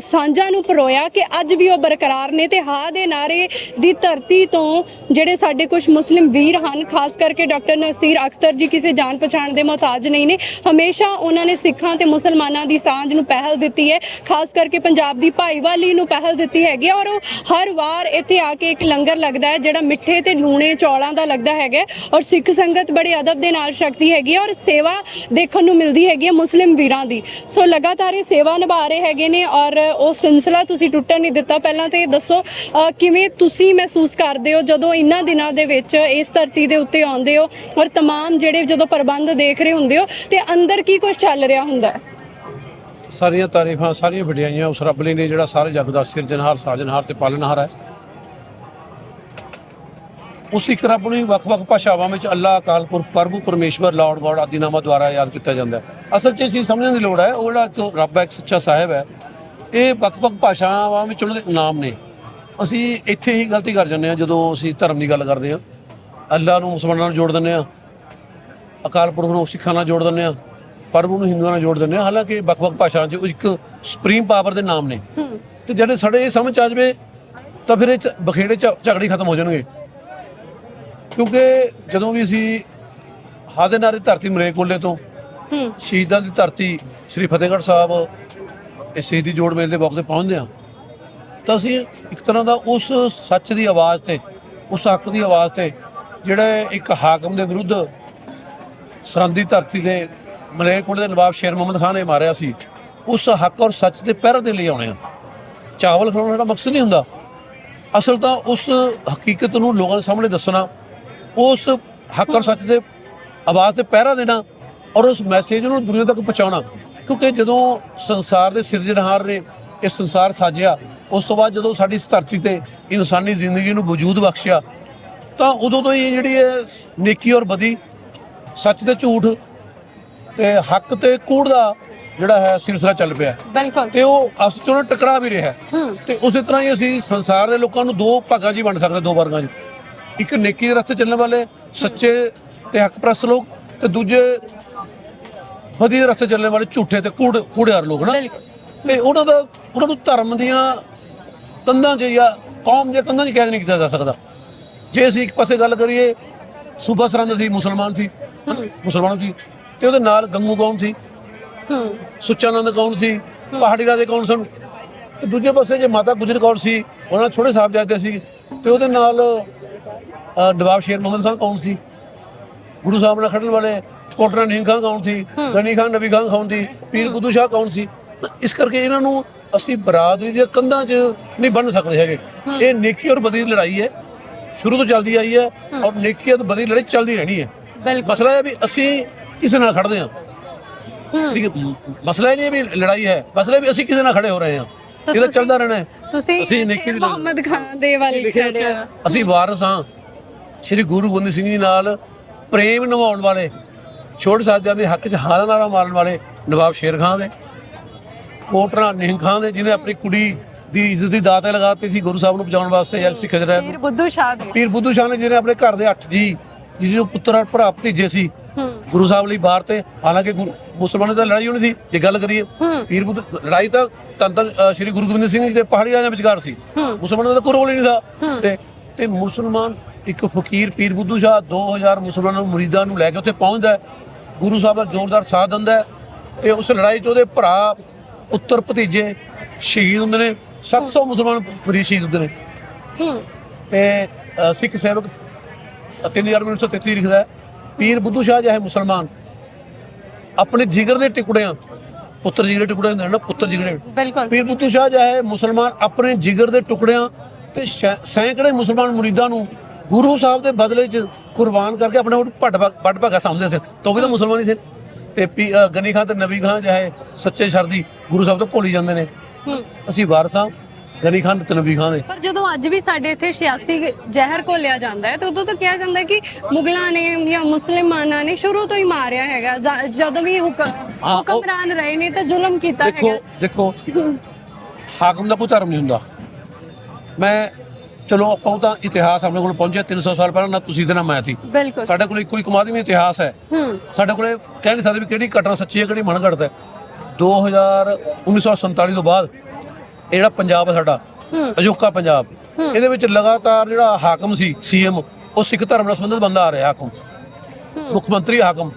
ਸਾਂਝਾਂ ਨੂੰ ਪਰੋਇਆ ਕਿ ਅੱਜ ਵੀ ਉਹ ਬਰਕਰਾਰ ਨੇ ਤੇ ਹਾ ਦੇ ਨਾਰੇ ਦੀ ਧਰਤੀ ਤੋਂ ਜਿਹੜੇ ਸਾਡੇ ਕੁਝ ਮੁਸਲਿਮ ਵੀਰ ਹਨ, ਖਾਸ ਕਰਕੇ ਡਾਕਟਰ ਨਸੀਰ ਅਖਤਰ ਜੀ, ਕਿਸੇ ਜਾਣ ਪਛਾਣ ਦੇ ਮੁਹਤਾਜ ਨਹੀਂ ਨੇ, ਹਮੇਸ਼ਾ ਉਹਨਾਂ ਨੇ ਸਿੱਖਾਂ ਤੇ ਮੁਸਲਮਾਨਾਂ ਦੀ ਸਾਂਝ ਨੂੰ ਪਹਿਲ ਦਿੱਤੀ ਹੈ। ਖਾਸ ਕਰਕੇ ਪੰਜਾਬ ਦੀ ਭਾਈਵਾਲੀ ਨੂੰ ਪਹਿਲ ਦਿੱਤੀ ਹੈਗੀ ਹੈ ਔਰ ਉਹ ਹਰ ਵਾਰ ਇੱਥੇ ਆ ਕੇ ਇੱਕ ਲੰਗਰ ਲੱਗਦਾ ਹੈ ਜਿਹੜਾ ਮਿੱਠੇ ਤੇ ਲੂਣੇ ਚੌਲਾਂ ਦਾ ਲੱਗਦਾ ਹੈਗਾ ਹੈ ਔਰ ਸਿੱਖ ਸੰਗਤ ਬੜੇ ਅਦਬ ਦੇ ਨਾਲ ਛਕਦੀ ਹੈਗੀ ਹੈ ਔਰ ਸੇਵਾ ਦੇਖਣ ਨੂੰ ਮਿਲਦੀ ਹੈਗੀ ਹੈ ਮੁਸਲਿਮ ਵੀਰਾਂ ਦੀ ਸੋ ਲਗਾਤਾਰ ਇਹ ਸੇਵਾ ਨਿਭਾ ਰਹੇ ਹੈਗੇ ਨੇ ਔਰ ਉਹ ਸਿਲਸਿਲਾ ਤੁਸੀਂ ਟੁੱਟਣ ਨਹੀਂ ਦਿੱਤਾ ਪਹਿਲਾਂ ਤੇ ਇਹ ਦੱਸੋ ਅ, ਕਿਵੇਂ ਤੁਸੀਂ ਮਹਿਸੂਸ ਕਰਦੇ ਹੋ ਜਦੋਂ ਇਹਨਾਂ ਦਿਨਾਂ ਦੇ ਵਿੱਚ ਇਸ ਧਰਤੀ ਦੇ ਉੱਤੇ ਆਉਂਦੇ ਹੋ ਔਰ तमाम ਜਿਹੜੇ ਜਦੋਂ ਪ੍ਰਬੰਧ ਦੇਖ ਰਹੇ ਹੁੰਦੇ ਹੋ ਤੇ ਅੰਦਰ ਕੀ ਕੁਝ ਚੱਲ ਰਿਹਾ ਹੁੰਦਾ ਹੈ ਸਾਰੀਆਂ ਤਾਰੀਫਾਂ, ਸਾਰੀਆਂ ਵਡਿਆਈਆਂ ਉਸ ਰੱਬ ਲਈ ਨੇ ਜਿਹੜਾ ਸਾਰੇ ਜਗ ਦਾ ਸਿਰਜਣਹਾਰ ਸਾਜਣਹਾਰ ਤੇ ਪਾਲਣਹਾਰ ਹੈ। ਉਸ ਇੱਕ ਰੱਬ ਨੂੰ ਹੀ ਵੱਖ-ਵੱਖ ਭਾਸ਼ਾਵਾਂ ਵਿੱਚ ਅੱਲਾ ਅਕਾਲ ਪੁਰਖ, ਪ੍ਰਭੂ, ਪਰਮੇਸ਼ਵਰ ਲਾਰਡ ਗੋਡ ਆਦਿ ਨਾਮਾਂ ਦੁਆਰਾ ਯਾਦ ਕੀਤਾ ਜਾਂਦਾ ਹੈ। ਅਸਲ 'ਚ ਅਸੀਂ ਸਮਝਣ ਦੀ ਲੋੜ ਹੈ, ਉਹ ਜਿਹੜਾ ਇੱਕ ਰੱਬ ਹੈ, ਇੱਕ ਸੱਚਾ ਸਾਹਿਬ ਹੈ, ਇਹ ਵੱਖ-ਵੱਖ ਭਾਸ਼ਾਵਾਂ ਵਿੱਚ ਉਹਨਾਂ ਦੇ ਨਾਮ ਨੇ। ਅਸੀਂ ਇੱਥੇ ਹੀ ਗਲਤੀ ਕਰ ਜਾਂਦੇ ਹਾਂ, ਜਦੋਂ ਅਸੀਂ ਧਰਮ ਦੀ ਗੱਲ ਕਰਦੇ ਹਾਂ। ਅੱਲਾ ਨੂੰ ਮੁਸਲਮਾਨਾਂ ਨਾਲ ਜੋੜ ਦਿੰਦੇ ਹਾਂ, ਅਕਾਲ ਪੁਰਖ ਨੂੰ ਸਿੱਖਾਂ ਨਾਲ ਜੋੜ ਦਿੰਦੇ ਹਾਂ। ਪ੍ਰਭੂ ਨੂੰ ਹਿੰਦੂਆਂ ਨਾਲ ਜੋੜ ਦਿੰਦੇ ਆ ਹਾਲਾਂਕਿ ਵੱਖ-ਵੱਖ ਭਾਸ਼ਾਵਾਂ 'ਚ ਇੱਕ ਸੁਪਰੀਮ ਪਾਵਰ ਦੇ ਨਾਮ ਨੇ। ਤੇ ਜਿਹੜੇ ਸਾਡੇ ਇਹ ਸਮਝ ਆ ਜਾਵੇ ਤਾਂ ਫਿਰ ਇਹ ਬਖੇੜੇ ਝਗੜੇ ਖਤਮ ਹੋ ਜਾਣਗੇ। ਕਿਉਂਕਿ ਜਦੋਂ ਵੀ ਅਸੀਂ ਹਾਦੇ ਨਾਰੇ ਧਰਤੀ ਮਰੇਕੋਲੇ ਤੋਂ ਹੂੰ। ਸ਼ਹੀਦਾਂ ਦੀ ਧਰਤੀ ਸ੍ਰੀ ਫਤਿਹਗੜ੍ਹ ਸਾਹਿਬ ਇਹ ਸ਼ਹੀਦੀ ਜੋੜ ਮੇਲ ਦੇ ਮੌਕੇ ਤੇ ਪਹੁੰਚਦੇ ਆ ਤਾਂ ਅਸੀਂ ਇੱਕ ਤਰ੍ਹਾਂ ਦਾ ਉਸ ਸੱਚ ਦੀ ਆਵਾਜ਼ ਤੇ ਉਸ ਹੱਕ ਦੀ ਆਵਾਜ਼ ਤੇ ਜਿਹੜਾ ਇੱਕ ਹਾਕਮ ਦੇ ਵਿਰੁੱਧ ਸਰਹੰਦੀ ਧਰਤੀ ਦੇ ਮਲੇਰਕੋਟਲੇ ਦੇ ਨਵਾਬ ਸ਼ੇਰ ਮੁਹੰਮਦ ਖਾਨ ਨੇ ਮਾਰਿਆ ਸੀ। ਉਸ ਹੱਕ ਔਰ ਸੱਚ ਦੇ ਪਹਿਰਾ ਦੇ ਲਈ ਆਉਣੇ ਆ। ਚਾਵਲ ਖਿਲਾਉਣਾ ਸਾਡਾ ਮਕਸਦ ਨਹੀਂ ਹੁੰਦਾ। ਅਸਲ ਤਾਂ ਉਸ ਹਕੀਕਤ ਨੂੰ ਲੋਕਾਂ ਦੇ ਸਾਹਮਣੇ ਦੱਸਣਾ, ਉਸ ਹੱਕ ਔਰ ਸੱਚ ਦੇ ਆਵਾਜ਼ ਤੇ ਪਹਿਰਾ ਦੇਣਾ ਔਰ ਉਸ ਮੈਸੇਜ ਨੂੰ ਦੁਨੀਆ ਤੱਕ ਪਹੁੰਚਾਉਣਾ। ਕਿਉਂਕਿ ਜਦੋਂ ਸੰਸਾਰ ਦੇ ਸਿਰਜਣਹਾਰ ਨੇ, ਇਹ ਸੰਸਾਰ ਸਾਜਿਆ, ਉਸ ਤੋਂ ਬਾਅਦ ਜਦੋਂ ਸਾਡੀ ਇਸ ਧਰਤੀ ਤੇ ਇਨਸਾਨੀ ਜ਼ਿੰਦਗੀ ਨੂੰ ਵਜੂਦ ਬਖਸ਼ਿਆ, ਤਾਂ ਉਦੋਂ ਤੋਂ ਹੀ ਜਿਹੜੀ ਹੈ ਨੇਕੀ ਔਰ ਬਦੀ, ਸੱਚ ਤੇ ਝੂਠ ਤੇ ਹੱਕ ਤੇ ਕੂੜ ਦਾ ਜਿਹੜਾ ਹੈ ਸਿਲਸਿਲਾ ਚੱਲ ਪਿਆ ਬਿਲਕੁਲ। ਤੇ ਉਹ ਆਪਸ ਚ ਟਕਰਾ ਵੀ ਰਿਹਾ ਤੇ ਉਸੇ ਤਰ੍ਹਾਂ ਹੀ ਅਸੀਂ ਸੰਸਾਰ ਦੇ ਲੋਕਾਂ ਨੂੰ ਦੋ ਭਾਗਾਂ 'ਚ ਹੀ ਵੰਡ ਸਕਦੇ ਦੋ ਵਰਗਾਂ 'ਚ। ਇੱਕ ਨੇਕੀ ਦੇ ਰਸਤੇ ਚੱਲਣ ਵਾਲੇ ਸੱਚੇ ਤੇ ਹੱਕਪ੍ਰਸਤ ਲੋਕ ਤੇ ਦੂਜੇ ਵਧੀਆ ਦੇ ਰਸਤੇ ਚੱਲਣ ਵਾਲੇ ਝੂਠੇ ਤੇ ਕੂੜ ਕੂੜਿਆਰ ਲੋਕ ਨਾ। ਤੇ ਉਹਨਾਂ ਦਾ ਉਹਨਾਂ ਨੂੰ ਧਰਮ ਦੀਆਂ ਕੰਧਾਂ 'ਚ ਜਾਂ ਕੌਮ ਦੀਆਂ ਕੰਧਾਂ 'ਚ ਕੈਦ ਨਹੀਂ ਕੀਤਾ ਜਾ ਸਕਦਾ। ਜੇ ਅਸੀਂ ਇੱਕ ਪਾਸੇ ਗੱਲ ਕਰੀਏ ਸੂਬਾ ਸਰਹੰਦ ਸੀ ਮੁਸਲਮਾਨ ਸੀ। ਮੁਸਲਮਾਨ ਸੀ। ਤੇ ਉਹਦੇ ਨਾਲ ਗੰਗੂ ਕੌਮ ਸੀ? ਹੂੰ। ਸੁੱਚਾਨੰਦ ਕੌਣ ਸੀ? ਪਹਾੜੀ ਰਾਜੇ ਕੌਣ ਸਨ? ਤੇ ਦੂਜੇ ਪਾਸੇ ਜੇ ਮਾਤਾ ਗੁਜਰ ਕੌਰ ਸੀ ਉਹਨਾਂ ਛੋਟੇ ਸਾਹਿਬਜ਼ਾਦੇ ਸੀ ਤੇ ਉਹਦੇ ਨਾਲ ਨਵਾਬ ਸ਼ੇਰ ਮੁਹੰਮਦ ਖਾਨ ਕੌਣ ਸੀ? ਗੁਰੂ ਸਾਹਿਬ ਨਾਲ ਖੜਨ ਵਾਲੇ ਕੋਟਰਾ ਨੀਂਹ ਖਾਨ ਕੌਣ ਸੀ? ਗਨੀ ਖਾਨ ਨਬੀ ਖਾਨ ਕੌਣ ਸੀ? ਪੀਰ ਬੁੱਧੂ ਸ਼ਾਹ ਕੌਣ ਸੀ? ਇਸ ਕਰਕੇ ਇਹਨਾਂ ਨੂੰ ਅਸੀਂ ਬਰਾਦਰੀ ਦੀਆਂ ਕੰਧਾਂ 'ਚ ਨਹੀਂ ਬੰਨ ਸਕਦੇ ਹੈਗੇ। ਇਹ ਨੇਕੀ ਔਰ ਬਦੀ ਦੀ ਲੜਾਈ ਹੈ। ਸ਼ੁਰੂ ਤੋਂ ਚੱਲਦੀ ਆਈ ਹੈ ਔਰ ਨੇਕੀ ਔਰ ਬਦੀ ਦੀ ਲੜਾਈ ਚੱਲਦੀ ਰਹਿਣੀ ਹੈ। ਮਸਲਾ ਇਹ ਵੀ ਅਸੀਂ ਕਿਸੇ ਨਾਲ ਖੜਦੇ ਠੀਕ ਹੈ। ਮ- ਮਸਲਾ ਨਹੀਂ ਵੀ ਲੜਾਈ ਹੈ। ਮਸਲਾ ਵੀ ਅਸੀਂ ਕਿਸੇ ਨਾਲ ਖੜੇ ਹੋ ਰਹੇ ਹਾਂ। ਇਹ ਤਾਂ ਚੱਲਦਾ ਰਹਿਣਾ ਹੈ। ਤੁਸੀਂ ਅਸੀਂ ਨੇਕੀ ਦੀ ਮੁਹੰਮਦ ਖਾਨ ਦੇ ਵਾਲੇ ਖੜੇ ਹੋ। ਅਸੀਂ ਵਾਰਸ ਹਾਂ। ਸ੍ਰੀ ਗੁਰੂ ਗੋਬਿੰਦ ਸਿੰਘ ਜੀ ਨਾਲ ਪ੍ਰੇਮ ਨਿਭਾਉਣ ਵਾਲੇ ਛੋਟੇ ਸਾਹਿਬਜ਼ਾਦੇ ਦੇ ਹੱਕ 'ਚ ਹਾਰਨ ਨਾਰਾ ਮਾਰਨ ਵਾਲੇ ਨਵਾਬ ਸ਼ੇਰ ਖਾਨ ਦੇ ਕੋਟਰਾ ਨਿਹੰਗ ਖਾਨ ਦੇ ਜਿਹਨੇ ਆਪਣੀ ਕੁੜੀ ਦੀ ਇੱਜ਼ਤ ਦੀ ਦਾਅ ਤੇ ਲਗਾਤੀ ਸੀ ਗੁਰੂ ਸਾਹਿਬ ਨੂੰ ਬਚਾਉਣ ਵਾਸਤੇ ਜਾਂ ਸਿੱਖ ਜਰਾ ਪੀਰ ਬੁੱਧੂ ਸ਼ਾਹ ਦੇ। ਪੀਰ ਬੁੱਧੂ ਸ਼ਾਹ ਨੇ ਜਿਹਨੇ ਆਪਣੇ ਘਰ ਦੇ ਅੱਠ ਜੀ ਜਿਸ ਨੂੰ ਪੁੱਤਰ ਔਰ ਭਰਾ ਭਤੀਜੇ ਸੀ ਗੁਰੂ ਸਾਹਿਬ ਲਈ ਬਾਹਰ ਤੇ ਹਾਲਾਂਕਿ ਮੁਸਲਮਾਨਾਂ ਦੀ ਲੜਾਈ ਹੋਣੀ ਸੀ ਜੇ ਗੱਲ ਕਰੀਏ। ਪੀਰ ਬੁੱਧ ਲੜਾਈ ਤਾਂ ਤਨ ਤਨ ਅ, ਸ਼੍ਰੀ ਗੁਰੂ ਗੋਬਿੰਦ ਸਿੰਘ ਜੀ ਦੇ ਪਹਾੜੀ ਰਾਜਿਆਂ ਵਿਚਕਾਰ ਸੀ। ਮੁਸਲਮਾਨਾਂ ਦਾ ਕੋਈ ਰੋਲ ਹੀ ਨਹੀਂ ਸੀ। ਤੇ ਤੇ ਮੁਸਲਮਾਨ ਇੱਕ ਫਕੀਰ ਪੀਰ ਬੁੱਧੂ ਸ਼ਾਹ 2000 ਮੁਸਲਮਾਨਾਂ ਨੂੰ ਮੁਰੀਦਾਂ ਨੂੰ ਲੈ ਕੇ ਉੱਥੇ ਪਹੁੰਚਦਾ। ਗੁਰੂ ਸਾਹਿਬ ਦਾ ਜ਼ੋਰਦਾਰ ਸਾਥ ਦਿੰਦਾ ਤੇ ਉਸ ਲੜਾਈ 'ਚ ਉਹਦੇ ਭਰਾ ਉੱਤਰ ਭਤੀਜੇ ਸ਼ਹੀਦ ਹੁੰਦੇ ਨੇ। 700 ਮੁਸਲਮਾਨ ਮਰੀਜ਼ ਸ਼ਹੀਦ ਹੁੰਦੇ ਨੇ। ਤੇ ਸਿੱਖ ਸੇਵਕ 3933 ਲਿਖਦਾ ਹੈ। ਪੀਰ ਬੁੱਧੂ ਸ਼ਾਹ ਚਾਹੇ ਮੁਸਲਮਾਨ। ਆਪਣੇ ਜਿਗਰ ਦੇ ਟੁਕੜਿਆਂ ਪੁੱਤਰ ਜਿਗਰ ਦੇ ਟੁਕੜੇ ਹੁੰਦੇ ਨੇ ਨਾ ਪੁੱਤਰ ਜਿਗਰ। ਬਿਲਕੁਲ। ਪੀਰ ਬੁੱਧੂ ਸ਼ਾਹ ਚਾਹੇ ਮੁਸਲਮਾਨ ਆਪਣੇ ਜਿਗਰ ਦੇ ਟੁਕੜਿਆਂ ਤੇ ਸੈਂਕੜੇ ਮੁਸਲਮਾਨ ਮੁਰੀਦਾਂ ਨੂੰ ਗੁਰੂ ਸਾਹਿਬ ਦੇ ਬਦਲੇ 'ਚ ਕੁਰਬਾਨ ਕਰਕੇ ਆਪਣੇ ਉਹ ਭੱਟ ਭੱਟ ਭਾਗਾ ਸਮਝਦੇ ਸੀ। ਤਾਂ ਵੀ ਤਾਂ ਮੁਸਲਮਾਨ ਹੀ ਸੀ। ਤੇ ਗਨੀ ਖਾਨ ਤੇ ਨਬੀ ਖਾਨ ਚਾਹੇ ਸੱਚੇ ਸ਼ਰਦੀ ਗੁਰੂ ਸਾਹਿਬ ਤੋਂ ਭੁੱਲੀ ਜਾਂਦੇ ਨੇ। ਅਸੀਂ ਵਾਰਸਾਂ ਗਨੀ ਖਾਨ ਤੇ ਨਬੀ ਖਾਨ ਦੇ। ਪਰ ਜਦੋਂ ਅੱਜ ਵੀ ਸਾਡੇ ਇੱਥੇ 86 ਜ਼ਹਿਰ ਘੋਲਿਆ ਜਾਂਦਾ ਹੈ ਤਾਂ ਉਦੋਂ ਤਾਂ ਕਿਹਾ ਜਾਂਦਾ ਕਿ ਮੁਗਲਾਂ ਨੇ ਜਾਂ ਮੁਸਲਮਾਨਾਂ ਨੇ ਸ਼ੁਰੂ ਤੋਂ ਹੀ ਮਾਰਿਆ ਹੈਗਾ। ਜ- ਜਦੋਂ ਵੀ ਹੁਕ- ਹਾਂ, ਉਹ- ਹੁਕਮਰਾਨ ਰਹੇ ਨੇ ਤਾਂ ਜ਼ੁਲਮ ਕੀਤਾ ਦੇਖੋ ਹੈਗਾ। ਦੇਖੋ ਹਾਕਮ ਦਾ ਕੋਈ ਧਰਮ ਨਹੀਂ ਹੁੰਦਾ। ਮੈਂ ਚਲੋ ਆਪਾਂ ਤਾਂ ਇਤਿਹਾਸ ਆਪਣੇ ਕੋਲ ਪਹੁੰਚਿਆ 300 ਸਾਲ ਪਹਿਲਾਂ ਨਾ ਤੁਸੀਂ ਤੇ ਨਾ ਮੈਂ ਸੀ। ਬਿਲਕੁਲ। ਸਾਡੇ ਕੋਲ ਇੱਕੋ ਇੱਕ ਮਾਧਵੀ ਇਤਿਹਾਸ ਹੈ। ਹੂੰ। ਸਾਡੇ ਕੋਲੇ ਕਹਿ ਨਹੀਂ ਸਕਦੇ ਵੀ ਕਿਹੜੀ ਘਟਨਾ ਸੱਚੀ ਹੈ ਕਿਹੜੀ ਮਨਗੜਤ ਹੈ। 2000 1947 ਤੋਂ ਬਾਅਦ ਇਹ ਜਿਹੜਾ ਪੰਜਾਬ ਹੈ ਸਾਡਾ ਅਜੋਕਾ ਪੰਜਾਬ। ਇਹਦੇ ਵਿੱਚ ਲਗਾਤਾਰ ਜਿਹੜਾ ਹਾਕਮ ਸੀ ਸੀਐਮ ਉਹ ਸਿੱਖ ਧਰਮ ਨਾਲ ਸੰਬੰਧਿਤ ਬੰਦਾ ਆ ਰਿਹਾ ਹਾਕਮ। ਮੁੱਖ ਮੰਤਰੀ ਹਾਕਮ।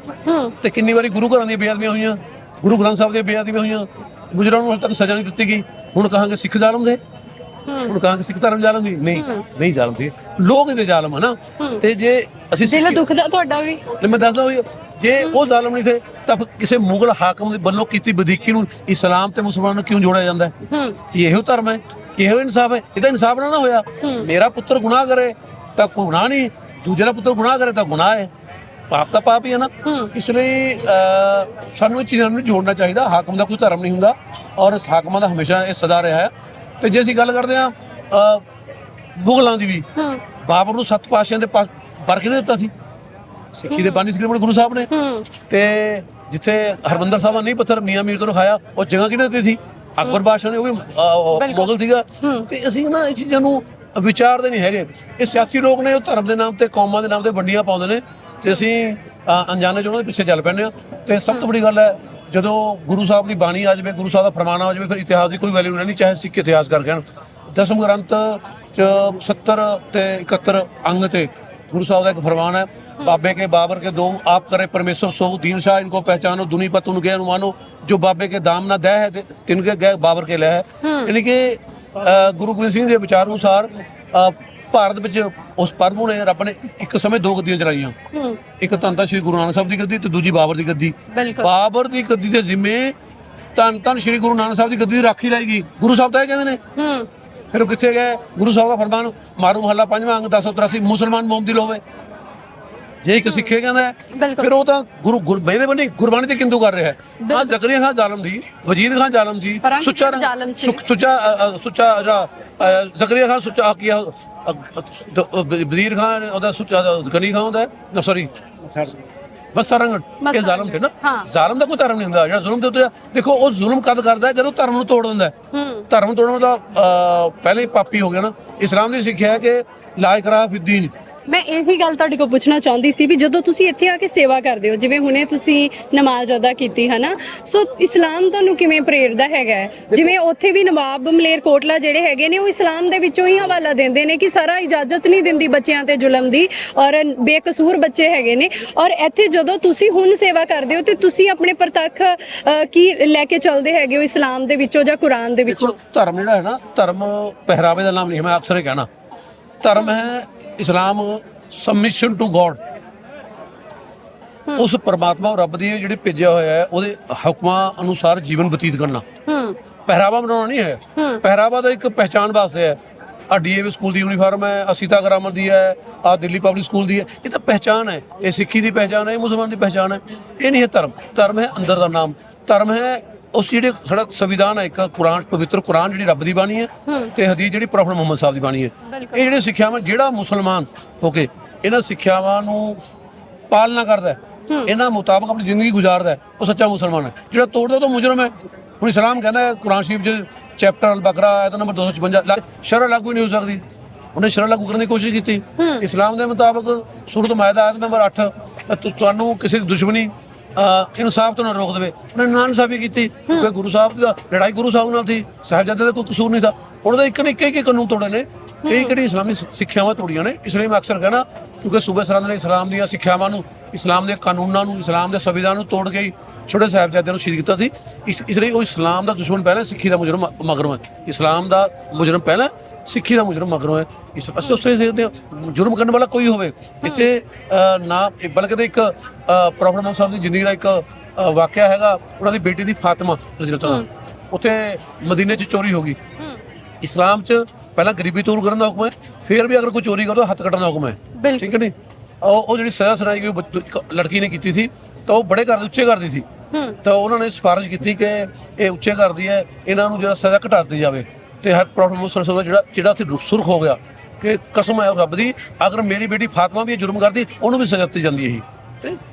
ਤੇ ਕਿੰਨੀ ਵਾਰੀ ਗੁਰੂ ਘਰਾਂ ਦੀਆਂ ਬੇਅਦਬੀਆਂ ਹੋਈਆਂ ਗੁਰੂ ਗ੍ਰੰਥ ਸਾਹਿਬ ਦੀਆਂ ਬੇਅਦਬੀਆਂ ਹੋਈਆਂ ਗੁਜਰਾਂ ਨੂੰ ਹਜੇ ਤੱਕ ਸਜ਼ਾ ਨਹੀਂ ਦਿੱਤੀ ਗਈ। ਹੁਣ ਕਹਾਂਗੇ ਸਿੱਖ ਜ਼ਾਲਮ ਦੇ। ਹੁਣ ਕਹਾਂਗੇ ਸਿੱਖ ਧਰਮ ਜ਼ਾਲਮ ਦੀ ਨਹੀਂ ਨਹੀਂ ਜ਼ਾਲਮ ਸੀ। ਲੋਕ ਇਹਦੇ ਜ਼ਾਲਮ ਹਨ ਤੇ ਜੇ ਅਸੀਂ ਦਿਲ ਦੁਖਦਾ ਤੁਹਾਡਾ ਵੀ। ਨਹੀਂ, ਮੈਂ ਦੱਸਦਾ ਹੋਈ ਜੇ ਉਹ ਜ਼ਾਲਮ ਨਹੀਂ ਥੇ ਤਾਂ ਕਿਸੇ ਮੁਗਲ ਹਾਕਮ ਦੇ ਵੱਲੋਂ ਕੀਤੀ ਵਧੀਕੀ ਨੂੰ ਇਸਲਾਮ ਤੇ ਮੁਸਲਮਾਨਾਂ ਨੂੰ ਕਿਉਂ ਜੋੜਿਆ ਜਾਂਦਾ? ਹੈ। ਕਿ ਇਹੋ ਧਰਮ ਹੈ? ਕਿ ਇਹੋ ਇਨਸਾਫ ਹੈ? ਇਹ ਤਾਂ ਇਨਸਾਫ ਨਾ ਹੋਇਆ। ਮੇਰਾ ਪੁੱਤਰ ਗੁਨਾਹ ਕਰੇ ਤਾਂ ਕੋਈ ਗੁਨਾਹ ਨਹੀਂ। ਦੂਜੇ ਦਾ ਪੁੱਤਰ ਗੁਨਾਹ ਕਰੇ ਤਾਂ ਗੁਨਾਹ ਹੈ। ਪਾਪ ਤਾਂ ਪਾਪ ਹੀ ਹੈ ਨਾ। ਇਸ ਲਈ ਸਾਨੂੰ ਇਹ ਚੀਜ਼ਾਂ ਨੂੰ ਜੋੜਨਾ ਚਾਹੀਦਾ। ਹਾਕਮ ਦਾ ਕੋਈ ਧਰਮ ਨਹੀਂ ਹੁੰਦਾ। ਔਰ ਹਾਕਮਾਂ ਦਾ ਹਮੇਸ਼ਾ ਇਹ ਸਦਾ ਰਿਹਾ ਹੈ। ਤੇ ਜੇ ਅਸੀਂ ਗੱਲ ਕਰਦੇ ਅਹ, ਮੁਗਲਾਂ ਦੀ ਵੀ ਹੂੰ। ਬਾਬਰ ਨੂੰ ਸੱਤ ਪਾਤਸ਼ਾਹਾਂ ਦੇ ਪਾਸ ਵਰ ਕਿਹਨੇ ਦਿੱਤਾ ਸੀ। ਸਿੱਖੀ ਦੇ ਬਾਨੀ ਸਿੱਖੀ ਗੁਰੂ ਸਾਹਿਬ ਨੇ। ਹੂੰ। ਤੇ ਜਿੱਥੇ ਹਰਮੰਦਰ ਸਾਹਿਬ ਨਹੀਂ ਪੱਥਰ ਮੀਆਂ ਮੀਰ ਤੋਂ ਖਾਇਆ ਉਹ ਜਗ੍ਹਾ ਕਿਹਨੇ ਦਿੱਤੀ ਸੀ? ਅਕਬਰ ਬਾਦਸ਼ਾਹ ਨੇ ਉਹ ਵੀ। ਮੁਗਲ ਸੀਗਾ। ਤੇ ਅਸੀਂ ਨਾ ਇਹ ਚੀਜ਼ਾਂ ਨੂੰ ਵਿਚਾਰਦੇ ਨਹੀਂ ਹੈਗੇ। ਇਹ ਸਿਆਸੀ ਲੋਕ ਨੇ ਉਹ ਧਰਮ ਦੇ ਨਾਮ ਤੇ ਕੌਮਾਂ ਦੇ ਨਾਮ ਤੇ ਵੰਡੀਆਂ ਪਾਉਂਦੇ ਨੇ। ਤੇ ਅਸੀਂ ਅਣਜਾਣੇ ਚ ਉਹਨਾਂ ਦੇ ਪਿੱਛੇ ਚੱਲ ਪੈਂਦੇ ਆ ਤੇ ਸਭ ਤੋਂ ਬੜੀ ਗੱਲ ਹੈ ਜਦੋਂ ਗੁਰੂ ਸਾਹਿਬ ਦੀ ਬਾਣੀ ਆ ਜਾਵੇ ਗੁਰੂ ਸਾਹਿਬ ਦਾ ਫਰਮਾਨ ਆ ਜਾਵੇ ਫਿਰ ਇਤਿਹਾਸ ਦੀ ਕੋਈ ਵੈਲਿਊ ਨਹੀਂ ਚਾਹੇ ਸਿੱਖ ਇਤਿਹਾਸ ਕਰ ਗਏ ਦਸਮ ਗ੍ਰੰਥ ਚ 70 ਤੇ 71 ਅੰਗ ਤੇ ਗੁਰੂ ਸਾਹਿਬ ਦਾ ਇੱਕ ਫਰਮਾਨ ਹੈ ਬਾਬੇ ਕੇ ਬਾਬਰ ਕੇ ਦੋ ਆਪ ਕਰੇ ਪਰਮੇਸ਼ਰ ਸੋ ਦੀਨ ਸ਼ਾਹ ਇਨਕੋ ਪਹਿਚਾਨੋ ਦੁਨੀ ਪਤ ਉਨ ਗਏ ਅਨੁਮਾਨੋ ਜੋ ਬਾਬੇ ਕੇ ਦਾਮ ਨਾ ਦਹਿ ਹੈ ਤਿੰਨ ਕੇ ਗਏ ਬਾਬਰ ਕੇ ਲੈ ਹੈ। ਯਾਨੀ ਕਿ ਗੁਰੂ ਗੋਬਿੰਦ ਸਿੰਘ ਦੇ ਵਿਚਾਰ ਅਨੁਸਾਰ ਭਾਰਤ ਵਿੱਚ ਉਸ ਪ੍ਰਭੂ ਨੇ ਰੱਬ ਨੇ ਇੱਕ ਸਮੇਂ ਦੋ ਗੱਦੀਆਂ ਚਲਾਈਆਂ। ਹੂੰ। ਇੱਕ ਧੰਨ ਤਾਂ ਸ੍ਰੀ ਗੁਰੂ ਨਾਨਕ ਸਾਹਿਬ ਦੀ ਗੱਦੀ ਤੇ ਦੂਜੀ ਬਾਬਰ ਦੀ ਗੱਦੀ। ਬਿਲਕੁਲ। ਬਾਬਰ ਦੀ ਗੱਦੀ ਦੇ ਜ਼ਿੰਮੇ ਧੰਨ ਧੰਨ ਸ੍ਰੀ ਗੁਰੂ ਨਾਨਕ ਸਾਹਿਬ ਦੀ ਗੱਦੀ ਦੀ ਰਾਖੀ ਲਾਏਗੀ ਗੁਰੂ ਸਾਹਿਬ ਤਾਂ ਇਹ ਕਹਿੰਦੇ ਨੇ। ਹੂੰ। ਫਿਰ ਉਹ ਕਿੱਥੇ ਗਏ? ਗੁਰੂ ਸਾਹਿਬ ਦਾ ਫਰਮਾਨ ਮਾਰੂ ਮਹੱਲਾ ਪੰਜਵਾਂ ਅੰਗ 1083 ਮੁਸਲਮਾਨ ਮੋਮਦਿਲ ਹੋਵੇ। ਜੇ ਇੱਕ ਸਿੱਖੇ ਕਹਿੰਦਾ ਫਿਰ ਉਹ ਤਾਂ ਗੁਰੂ ਗੁਰਬਾਣੀ ਬੰਦੀ ਗੁਰਬਾਣੀ ਤੇ ਕਿੰਦੂ ਕਰ ਰਿਹਾ ਹੈ। ਆ ਜ਼ਕਰੀਆ ਖਾਨ ਜ਼ਾਲਮ ਜੀ ਵਜੀਦ ਖਾਨ ਜ਼ਾਲਮ ਜੀ ਪਰਾਂ ਸੁੱਚਾ ਕਿੰਦੂ ਜ਼ਾਲਮ ਜ਼ਕਰੀਆ ਖਾਨ ਸੁੱਚਾ ਆਕੀਆ ਵਜ਼ੀਰ ਖਾਨ ਉਹਦਾ ਸੁੱਚਾ ਗਨੀ ਖਾਨ ਹੁੰਦਾ ਨਾ ਸੌਰੀ। ਬਸ ਸਰੰਗਣ ਇਹ ਜ਼ਾਲਮ ਤੇ ਨਾ। ਜ਼ਾਲਮ ਦਾ ਕੋਈ ਧਰਮ ਨਹੀਂ ਹੁੰਦਾ ਜਿਹੜਾ ਜ਼ੁਲਮ ਦੇ ਉੱਤੇ ਦੇਖੋ ਉਹ ਜ਼ੁਲਮ ਕਦ ਕਰਦਾ ਹੈ ਜਦੋਂ ਧਰਮ ਨੂੰ ਤੋੜ ਦਿੰਦਾ ਧਰਮ ਤੋੜਨ ਦਾ ਪਹਿਲੇ ਪਾਪੀ ਹੋ ਗਿਆ ਨਾ। ਇਸਲਾਮ ਦੀ ਸਿੱਖਿਆ ਹੈ ਕਿ ਲਾ ਇਕਰਾਹ ਫਿਦੀਨ ਮੈਂ ਇਹੀ ਗੱਲ ਤੁਹਾਡੇ ਕੋਲ ਪੁੱਛਣਾ ਚਾਹੁੰਦੀ ਸੀ ਵੀ ਜਦੋਂ ਤੁਸੀਂ ਇੱਥੇ ਆ ਕੇ ਸੇਵਾ ਕਰਦੇ ਹੋ ਜਿਵੇਂ ਹੁਣੇ ਤੁਸੀਂ ਨਮਾਜ਼ ਅਦਾ ਕੀਤੀ ਹੈ ਨਾ ਸੋ ਇਸਲਾਮ ਤੁਹਾਨੂੰ ਕਿਵੇਂ ਪ੍ਰੇਰਦਾ ਹੈਗਾ ਹੈ? ਜਿਵੇਂ ਉੱਥੇ ਵੀ ਨਵਾਬ ਮਲੇਰ ਕੋਟਲਾ ਜਿਹੜੇ ਹੈਗੇ ਨੇ ਉਹ ਇਸਲਾਮ ਦੇ ਵਿੱਚੋਂ ਹੀ ਹਵਾਲਾ ਦਿੰਦੇ ਨੇ ਕਿ ਸਾਰਾ ਇਜਾਜ਼ਤ ਨਹੀਂ ਦਿੰਦੀ ਬੱਚਿਆਂ ਤੇ ਜ਼ੁਲਮ ਦੀ ਔਰ ਬੇਕਸੂਰ ਬੱਚੇ ਹੈਗੇ ਨੇ। ਔਰ ਇੱਥੇ ਜਦੋਂ ਤੁਸੀਂ ਹੁਣ ਸੇਵਾ ਕਰਦੇ ਹੋ ਤੇ ਤੁਸੀਂ ਆਪਣੇ ਪ੍ਰਤੱਖ ਅ, ਕੀ ਲੈ ਕੇ ਚੱਲਦੇ ਹੈਗੇ ਹੋ ਇਸਲਾਮ ਦੇ ਵਿੱਚੋਂ ਜਾਂ ਕੁਰਾਨ ਦੇ ਵਿੱਚੋਂ? ਦੇਖੋ ਧਰਮ ਜਿਹੜਾ ਹੈ ਨਾ ਧਰਮ ਪਹਿਰਾਵੇ ਦਾ ਨਾਮ ਨਹੀਂ ਹੈ ਮੈਂ ਅਕਸਰ ਹੀ ਕਹਿਣਾ। ਧਰਮ ਹੈ ਇਸਲਾਮ ਸਬਮਿਸ਼ਨ ਟੂ ਗੋਡ ਉਸ ਪਰਮਾਤਮਾ ਉਹ ਰੱਬ ਦੀ ਜਿਹੜੀ ਭੇਜਿਆ ਹੋਇਆ ਹੈ ਉਹਦੇ ਹੁਕਮਾਂ ਅਨੁਸਾਰ ਜੀਵਨ ਬਤੀਤ ਕਰਨਾ। ਹੂੰ। ਪਹਿਰਾਵਾ ਬਣਾਉਣਾ ਨਹੀਂ ਹੈ। ਪਹਿਰਾਵਾ ਤਾਂ ਇੱਕ ਪਹਿਚਾਨ ਵਾਸਤੇ ਹੈ। ਆ ਡੀਏਵੀ ਸਕੂਲ ਦੀ ਯੂਨੀਫਾਰਮ ਹੈ ਅਸੀਤਾ ਗ੍ਰਾਮਰ ਦੀ ਹੈ ਆ ਦਿੱਲੀ ਪਬਲਿਕ ਸਕੂਲ ਦੀ ਹੈ। ਇਹ ਤਾਂ ਪਹਿਚਾਨ ਹੈ। ਇਹ ਸਿੱਖੀ ਦੀ ਪਹਿਚਾਨ ਹੈ ਇਹ ਮੁਸਲਮਾਨ ਦੀ ਪਹਿਚਾਨ ਹੈ। ਇਹ ਨਹੀਂ ਹੈ ਧਰਮ। ਧਰਮ ਹੈ ਅੰਦਰ ਦਾ ਨਾਮ। ਧਰਮ ਹੈ ਉਸ ਜਿਹੜੇ ਸਾਡਾ ਸੰਵਿਧਾਨ ਹੈ ਇੱਕ ਕੁਰਾਨ ਪਵਿੱਤਰ ਕੁਰਾਨ ਜਿਹੜੀ ਰੱਬ ਦੀ ਬਾਣੀ ਹੈ ਤੇ ਹਦੀਸ ਜਿਹੜੀ ਪ੍ਰੋਫਟ ਮੁਹੰਮਦ ਸਾਹਿਬ ਦੀ ਬਾਣੀ ਹੈ। ਇਹ ਜਿਹੜੇ ਸਿੱਖਿਆਵਾਂ ਜਿਹੜਾ ਮੁਸਲਮਾਨ ਹੋ ਕੇ ਇਹਨਾਂ ਸਿੱਖਿਆਵਾਂ ਨੂੰ ਪਾਲਣਾ ਕਰਦਾ ਹੈ ਇਹਨਾਂ ਮੁਤਾਬਕ ਆਪਣੀ ਜ਼ਿੰਦਗੀ ਗੁਜ਼ਾਰਦਾ ਹੈ ਉਹ ਸੱਚਾ ਮੁਸਲਮਾਨ ਹੈ। ਜਿਹੜਾ ਤੋੜਦਾ ਉਹ ਤਾਂ ਮੁਜਰਮ ਹੈ। ਹੁਣ ਇਸਲਾਮ ਕਹਿੰਦਾ ਹੈ ਕੁਰਾਨ ਸ਼ਰੀਫ 'ਚ ਚੈਪਟਰ ਅਲ ਬਕਰਾ ਆਇਤ ਨੰਬਰ 256 ਸ਼ਰਅ ਲਾਗੂ ਨਹੀਂ ਹੋ ਸਕਦੀ। ਉਹਨੇ ਸ਼ਰਅ ਲਾਗੂ ਕਰਨ ਦੀ ਕੋਸ਼ਿਸ਼ ਕੀਤੀ। ਇਸਲਾਮ ਦੇ ਮੁਤਾਬਕ ਸੂਰਤ ਮਾਇਦਾ ਆਇਤ ਨੰਬਰ 8 ਤੁਹਾਨੂੰ ਕਿਸੇ ਦੀ ਦੁਸ਼ਮਣੀ ਇਨਸਾਫ ਤੋਂ ਨਾ ਰੋਕ ਦੇਵੇ। ਉਹਨੇ ਨਾ ਇਨਸਾਫੀ ਕੀਤੀ ਕਿਉਂਕਿ ਗੁਰੂ ਸਾਹਿਬ ਦਾ ਲੜਾਈ ਗੁਰੂ ਸਾਹਿਬ ਨਾਲ ਸੀ ਸਾਹਿਬਜ਼ਾਦੇ ਦਾ ਕੋਈ ਕਸੂਰ ਨਹੀਂ ਸੀ। ਉਹਨਾਂ ਦਾ ਇੱਕ ਨੇ ਇੱਕ ਇੱਕ ਕਾਨੂੰਨ ਤੋੜੇ ਨੇ ਕਈ ਕਿਹੜੀ ਇਸਲਾਮੀ ਸਿੱਖਿਆਵਾਂ ਤੋੜੀਆਂ ਨੇ। ਇਸ ਲਈ ਮੈਂ ਅਕਸਰ ਕਹਿਣਾ ਕਿਉਂਕਿ ਸੂਬੇ ਸਰਹੰਦ ਨੇ ਇਸਲਾਮ ਦੀਆਂ ਸਿੱਖਿਆਵਾਂ ਨੂੰ ਇਸਲਾਮ ਦੇ ਕਾਨੂੰਨਾਂ ਨੂੰ ਇਸਲਾਮ ਦੇ ਸੰਵਿਧਾਨ ਨੂੰ ਤੋੜ ਕੇ ਛੋਟੇ ਸਾਹਿਬਜ਼ਾਦਿਆਂ ਨੂੰ ਸ਼ਹੀਦ ਕੀਤਾ ਸੀ। ਇਸ ਇਸ ਲਈ ਉਹ ਇਸਲਾਮ ਦਾ ਦੁਸ਼ਮਣ ਪਹਿਲਾਂ ਸਿੱਖੀ ਦਾ ਮੁਜਰਮ ਮਗਰੋਂ ਹੈ। ਇਸਲਾਮ ਦਾ ਮੁਜਰਮ ਪਹਿਲਾਂ ਸਿੱਖੀ ਦਾ ਮੁਜਰਮ ਮਗਰੋਂ ਹੈ। ਇਸ ਅਸੀਂ ਉਸੇ ਦੇਖਦੇ ਹਾਂ। ਜੁਰਮ ਕਰਨ ਵਾਲਾ ਕੋਈ ਹੋਵੇ। ਇੱਥੇ ਨਾ ਬਲਕਿ ਇੱਕ ਪ੍ਰੋਫੈਸਰ ਮੁਹੰਮਦ ਸਾਹਿਬ ਦੀ ਜ਼ਿੰਦਗੀ ਦਾ ਇੱਕ ਵਾਕਿਆ ਹੈਗਾ। ਉਹਨਾਂ ਦੀ ਬੇਟੀ ਦੀ ਫਾਤਿਮਾ ਰਜ਼ੀਅਤ ਉੱਥੇ ਮਦੀਨੇ 'ਚ ਚੋਰੀ ਹੋ ਗਈ। ਇਸਲਾਮ 'ਚ ਪਹਿਲਾਂ ਗਰੀਬੀ ਦੂਰ ਕਰਨ ਦਾ ਹੁਕਮ ਹੈ। ਫਿਰ ਵੀ ਅਗਰ ਕੋਈ ਚੋਰੀ ਕਰਦਾ ਹੱਥ ਕੱਟਣ ਦਾ ਹੁਕਮ ਹੈ। ਠੀਕ ਹੈ ਨਹੀਂ ਉਹ ਜਿਹੜੀ ਸਜ਼ਾ ਸੁਣਾਈ ਗਈ ਇੱਕ ਲੜਕੀ ਨੇ ਕੀਤੀ ਸੀ। ਤਾਂ ਉਹ ਬੜੇ ਘਰ ਦੇ ਉੱਚੇ ਕਰਦੀ ਸੀ। ਤਾਂ ਉਹਨਾਂ ਨੇ ਸਿਫਾਰਿਸ਼ ਕੀਤੀ ਕਿ ਇਹ ਉੱਚੇ ਕਰਦੀ ਹੈ। ਇਹਨਾਂ ਨੂੰ ਜਿਹੜਾ ਸਜ਼ਾ ਘਟਾ ਦਿੱਤੀ ਜਾਵੇ। ਤੇ ਹਰ ਮੁਸਲਮ ਸਾਹਿਬ ਦਾ ਜਿਹੜਾ ਜਿਹੜਾ ਉੱਥੇ ਸੁਰਖ ਹੋ ਗਿਆ ਕਿ ਕਸਮ ਹੈ ਰੱਬ ਦੀ ਅਗਰ ਮੇਰੀ ਬੇਟੀ ਫਾਤਮਾ ਵੀ ਇਹ ਜੁਰਮ ਕਰਦੀ ਉਹਨੂੰ ਵੀ ਸਜ਼ਾ ਦਿੱਤੀ ਜਾਂਦੀ ਹੈ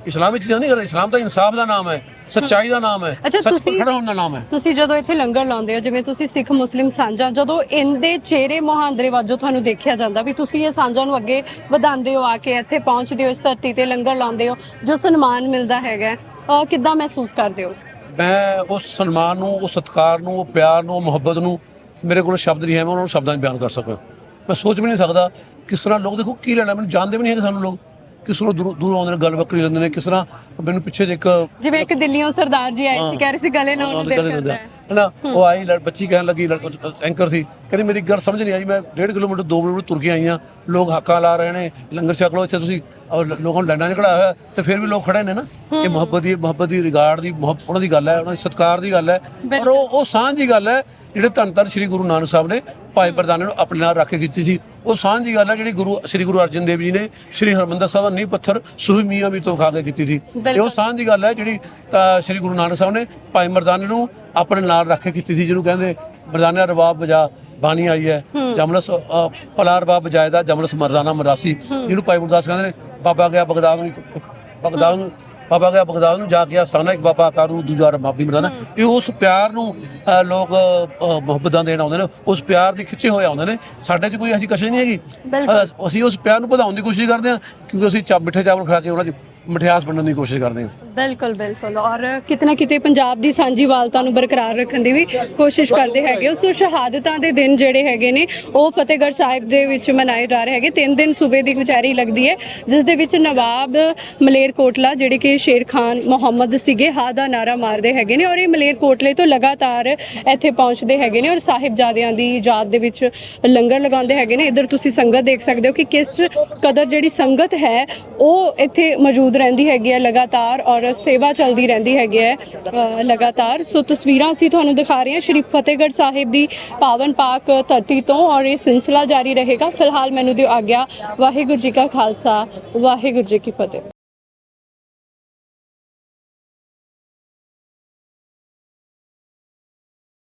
ਇਸਲਾਮ ਵਿੱਚ ਨਹੀਂ ਕਰਦਾ ਇਸਲਾਮ ਤਾਂ ਇਨਸਾਫ ਦਾ ਨਾਮ ਹੈ ਸੱਚਾਈ ਦਾ ਨਾਮ ਹੈ ਸੱਚ ਪਰ ਖੜਾ ਹੋਣ ਦਾ ਨਾਮ ਹੈ। ਤੁਸੀਂ ਜਦੋਂ ਇੱਥੇ ਲੰਗਰ ਲਾਉਂਦੇ ਹੋ ਜਿਵੇਂ ਤੁਸੀਂ ਸਿੱਖ ਮੁਸਲਿਮ ਸਾਂਝਾ ਜਦੋਂ ਇਹਦੇ ਚਿਹਰੇ ਮੁਹਾਂਦਰੇ ਵਾਜੋ ਤੁਹਾਨੂੰ ਦੇਖਿਆ ਜਾਂਦਾ ਵੀ ਤੁਸੀਂ ਇਹ ਸਾਂਝਾ ਨੂੰ ਅੱਗੇ ਵਧਾਉਂਦੇ ਹੋ ਆ ਕੇ ਇੱਥੇ ਪਹੁੰਚਦੇ ਹੋ ਇਸ ਧਰਤੀ ਤੇ ਲੰਗਰ ਲਾਉਂਦੇ ਹੋ ਜੋ ਸਨਮਾਨ ਮਿਲਦਾ ਹੈਗਾ ਕਿੱਦਾਂ ਮਹਿਸੂਸ ਕਰਦੇ ਹੋ? ਮੈਂ ਉਸ ਸਨਮਾਨ ਨੂੰ ਉਸ ਸਤਿਕਾਰ ਨੂੰ ਉਹ ਪਿਆਰ ਨੂੰ ਉਹ ਮੁਹੱਬਤ ਨੂੰ ਮੇਰੇ ਕੋਲ ਸ਼ਬਦ ਨਹੀਂ ਹੈ ਮੈਂ ਉਹਨਾਂ ਨੂੰ ਸ਼ਬਦਾਂ 'ਚ ਬਿਆਨ ਕਰ ਸਕਾਂ। ਮੈਂ ਸੋਚ ਵੀ ਨਹੀਂ ਸਕਦਾ ਕਿਸ ਤਰ੍ਹਾਂ ਲੋਕ ਦੇਖੋ ਕੀ ਲੈਣਾ ਮੈਨੂੰ ਜਾਣਦੇ ਵੀ ਨਹੀਂ ਹੈਗੇ ਸਾਨੂੰ ਲੋਕ। ਕਿਸ ਤਰ੍ਹਾਂ ਦੂਰ ਦੂਰ ਆਉਂਦੇ ਨੇ ਗੱਲ ਬੱਕਰੀ ਲੈਂਦੇ ਨੇ ਕਿਸ ਤਰ੍ਹਾਂ ਮੈਨੂੰ ਪਿੱਛੇ ਇੱਕ ਜਿਵੇਂ ਇੱਕ ਦਿੱਲੀੋਂ ਸਰਦਾਰ ਜੀ ਆਏ ਸੀ ਕਹਿ ਰਹੇ ਸੀ ਗਲੇ ਗੱਲ ਦੇਖ ਲੈਂਦਾ ਹੈ। ਹਨਾ ਉਹ ਆਈ ਲੜ- ਬੱਚੀ ਕਹਿਣ ਲੱਗੀ ਐਂਕਰ ਸੀ। ਕਹਿੰਦੀ ਮੇਰੀ ਗੱਲ ਸਮਝ ਨਹੀਂ ਆਈ ਮੈਂ 1.5 ਕਿਲੋਮੀਟਰ 2 ਕਿਲੋਮੀਟਰ ਤੁਰ ਕੇ ਆਈਆਂ। ਲੋਕ ਹੱਕਾਂ ਲਾ ਰਹੇ ਨੇ ਲੰਗਰ ਛਕ ਲਓ ਇੱਥੇ ਤੁਸੀਂ। ਔਰ ਲ- ਲੋਕਾਂ ਨੂੰ ਲੰਡਾ ਨਿਕਲਿਆ ਹੋਇਆ ਤੇ ਫਿਰ ਵੀ ਲੋਕ ਖੜੇ ਨੇ ਨਾ। ਇਹ ਮੁਹੱਬਤ ਦੀ ਮੁਹੱਬਤ ਦੀ ਰਿਗਾਰਡ ਦੀ ਮੁਹੱਬ- ਉਹਨਾਂ ਦੀ ਗੱਲ ਹੈ ਉਹਨਾਂ ਦੀ ਸਤਿਕਾਰ ਦੀ ਗੱਲ ਹੈ। ਔਰ ਉਹ ਉਹ ਸਾਂਝ ਦੀ ਗੱਲ ਹੈ ਜਿਹੜੇ ਧੰਨ ਧੰਨ ਸ੍ਰੀ ਗੁਰੂ ਨਾਨਕ ਸਾਹਿਬ ਨੇ ਭਾਈ ਪ੍ਰਦਾਨੇ ਨੂੰ ਆਪਣੇ ਨਾਲ ਰੱਖ ਕੇ ਕੀਤੀ ਸੀ। ਉਹ ਸਾਂਝ ਦੀ ਗੱਲ ਹੈ ਜਿਹੜੀ ਗੁਰੂ ਸ੍ਰੀ ਗੁਰੂ ਅਰਜਨ ਦੇਵ ਜੀ ਨੇ ਸ੍ਰੀ ਹਰਮੰਦਰ ਸਾਹਿਬ ਦਾ ਨੀਂਹ ਪੱਥਰ ਸੂਹੀ ਮੀਆਂ ਵੀ ਤੋਂ ਖਾ ਕੇ ਕੀਤੀ ਸੀ। ਇਹ ਉਹ ਸਾਂਝ ਦੀ ਗੱਲ ਹੈ ਜਿਹੜੀ ਤਾਂ ਸ੍ਰੀ ਗੁਰੂ ਨਾਨਕ ਸਾਹਿਬ ਨੇ ਭਾਈ ਮਰਦਾਨੇ ਨੂੰ ਆਪਣੇ ਨਾਲ ਰੱਖ ਕੇ ਕੀਤੀ ਸੀ ਜਿਹਨੂੰ ਕਹਿੰਦੇ ਮਰਦਾਨਾ ਰਬਾਬ ਵਜਾ ਬਾਣੀ ਆਈ ਹੈ। ਜਮਲਸ ਪਲਾਰ ਬਾਬ ਜਾਇਦਾ ਜਮਲਸ ਮਰਦਾਨਾ ਮਰਾਸੀ। ਜਿਹਨੂੰ ਭਾਈ ਗੁਰਦਾਸ ਕਹਿੰਦੇ ਨੇ ਬਾਬਾ ਗਿਆ ਬਗਦਾਦ ਨੂੰ ਬਗਦਾਦ ਨੂੰ ਬਾਬਾ ਗਿਆ ਬਗਦਾਦ ਨੂੰ ਜਾ ਕੇ ਆਸਾਨਾ ਇੱਕ ਬਾਬਾ ਕਾਰੂ ਦੂਜਾ ਰਮਾਬੀ ਮਰਦਾਨਾ ਇਹ ਉਸ ਪਿਆਰ ਨੂੰ ਅ, ਲੋਕ ਅ, ਮੁਹੱਬਤਾਂ ਦੇਣ ਆਉਂਦੇ ਨੇ ਉਸ ਪਿਆਰ ਦੀ ਖਿੱਚੇ ਹੋਏ ਆਉਂਦੇ ਨੇ। ਸਾਡੇ 'ਚ ਕੋਈ ਐਸੀ ਕਸ਼ੀ ਨਹੀਂ ਹੈਗੀ। ਬਿਲਕੁਲ। ਅ, ਅਸੀਂ ਉਸ ਪਿਆਰ ਨੂੰ ਵਧਾਉਣ ਦੀ ਕੋਸ਼ਿਸ਼ ਕਰਦੇ ਹਾਂ ਕਿਉਂਕਿ ਅਸੀਂ ਚਾ ਮਿੱਠੇ ਚਾਵਲ ਖਾ ਕੇ ਉਹਨਾਂ 'ਚ ਮਠਿਆਸ ਵੰਡਣ ਦੀ ਕੋਸ਼ਿਸ਼ ਕਰਦੇ ਹਾਂ। ਬਿਲਕੁਲ ਬਿਲਕੁਲ। ਔਰ ਕਿਤੇ ਨਾ ਕਿਤੇ ਪੰਜਾਬ ਦੀ ਸਾਂਝੀਵਾਲਤਾ ਨੂੰ ਬਰਕਰਾਰ ਰੱਖਣ ਦੀ ਵੀ ਕੋਸ਼ਿਸ਼ ਕਰਦੇ ਹੈਗੇ ਉਸ ਸ਼ਹਾਦਤਾਂ ਦੇ ਦਿਨ ਜਿਹੜੇ ਹੈਗੇ ਨੇ, ਉਹ ਫਤਿਹਗੜ੍ਹ ਸਾਹਿਬ ਦੇ ਵਿੱਚ ਮਨਾਏ ਜਾ ਰਹੇ ਹੈਗੇ। ਤਿੰਨ ਦਿਨ ਸੂਬੇ ਦੀ ਕਚਹਿਰੀ ਲੱਗਦੀ ਹੈ, ਜਿਸ ਦੇ ਵਿੱਚ ਨਵਾਬ ਮਲੇਰਕੋਟਲਾ ਜਿਹੜੇ ਕਿ ਸ਼ੇਰ ਖਾਨ ਮੁਹੰਮਦ ਸੀਗੇ, ਹਾ ਦਾ ਨਾਰਾ ਮਾਰਦੇ ਹੈਗੇ ਨੇ ਔਰ ਇਹ ਮਲੇਰਕੋਟਲੇ ਤੋਂ ਲਗਾਤਾਰ ਇੱਥੇ ਪਹੁੰਚਦੇ ਹੈਗੇ ਨੇ ਔਰ ਸਾਹਿਬਜ਼ਾਦਿਆਂ ਦੀ ਯਾਦ ਦੇ ਵਿੱਚ ਲੰਗਰ ਲਗਾਉਂਦੇ ਹੈਗੇ ਨੇ। ਇੱਧਰ ਤੁਸੀਂ ਸੰਗਤ ਦੇਖ ਸਕਦੇ ਹੋ ਕਿ ਕਿਸ ਕਦਰ ਜਿਹੜੀ ਸੰਗਤ ਹੈ, ਉਹ ਇੱਥੇ ਮੌਜੂਦ ਰਹਿੰਦੀ ਹੈਗੀ ਹੈ, ਲਗਾਤਾਰ ਔਰ ਸੇਵਾ ਚੱਲਦੀ ਰਹਿੰਦੀ ਹੈਗੀ ਹੈ ਲਗਾਤਾਰ। ਸੋ ਤਸਵੀਰਾਂ ਅਸੀਂ ਤੁਹਾਨੂੰ ਦਿਖਾ ਰਹੇ ਹਾਂ, ਸ਼੍ਰੀ ਫਤਿਹਗੜ੍ਹ ਸਾਹਿਬ ਦੀ ਪਾਵਨ ਪਾਕ ਧਰਤੀ ਤੋਂ ਔਰ ਇਹ ਸਿਲਸਿਲਾ ਜਾਰੀ ਰਹੇਗਾ। ਫਿਲਹਾਲ ਮੈਨੂੰ ਦਿਓ ਆਗਿਆ। ਵਾਹਿਗੁਰੂ ਜੀ ਕਾ ਖਾਲਸਾ, ਵਾਹਿਗੁਰੂ ਜੀ ਕੀ ਫਤਿਹ।